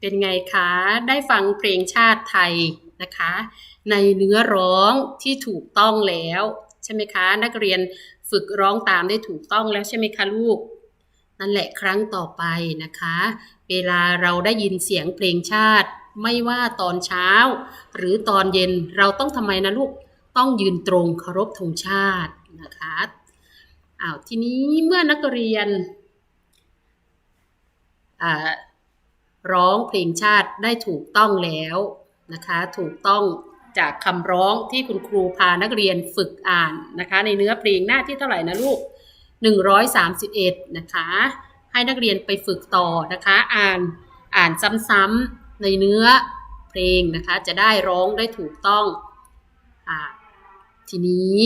เป็นไงคะได้ฟังเพลงชาติไทยนะคะ ในเนื้อร้องที่ถูกต้องแล้ว ใช่ไหมคะ นักเรียนฝึกร้องตามได้ถูกต้องแล้วใช่ไหมคะลูก นั่นแหละครั้งต่อไปนะคะ เวลาเราได้ยินเสียงเพลงชาติ ไม่ว่าตอนเช้า หรือตอนเย็นเราต้องทำไมนะลูกต้องยืนตรงเคารพธงชาตินะคะอ้าวทีนี้เมื่อนักเรียนอ่า ร้องเพลงชาติได้ถูกต้องแล้วนะคะ ถูกต้องจากคำร้องที่คุณครูพานักเรียนฝึกอ่านนะคะ ในเนื้อเพลงหน้าที่เท่าไหร่นะลูก 131 นะคะ ให้นักเรียนไปฝึกต่อนะคะ อ่านอ่านซ้ำๆในเนื้อเพลงนะคะ จะได้ร้องได้ถูกต้องอทีนี้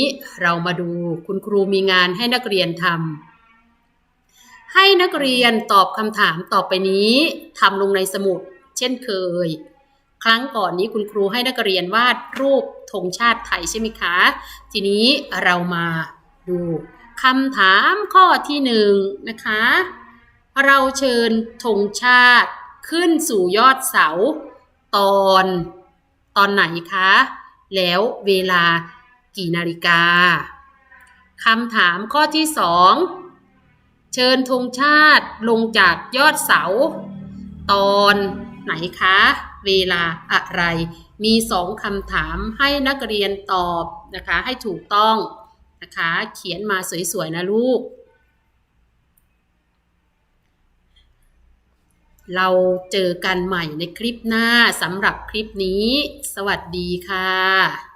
เรามาดูคุณครูมีงานให้นักเรียนทำ ให้นักเรียนตอบคำถามต่อไปนี้ทำลงในสมุด เช่นเคย ครั้งก่อนนี้คุณครูให้นักเรียนวาดรูปธงชาติไทยใช่ไหมคะ ทีนี้เรามาดูคำถามข้อที่หนึ่งนะคะ เราเชิญธงชาติขึ้นสู่ยอดเสา ตอนตอนไหนคะ แล้วเวลากี่นาฬิกาคำถามข้อที่สอง เชิญธงชาติลงจากยอดเสา ตอนไหนคะ เวลาอะไร มีสองคำถามให้นักเรียนตอบนะคะ ให้ถูกต้องนะคะ เขียนมาสวยๆนะลูก เราเจอกันใหม่ในคลิปหน้าสำหรับคลิปนี้ สวัสดีค่ะ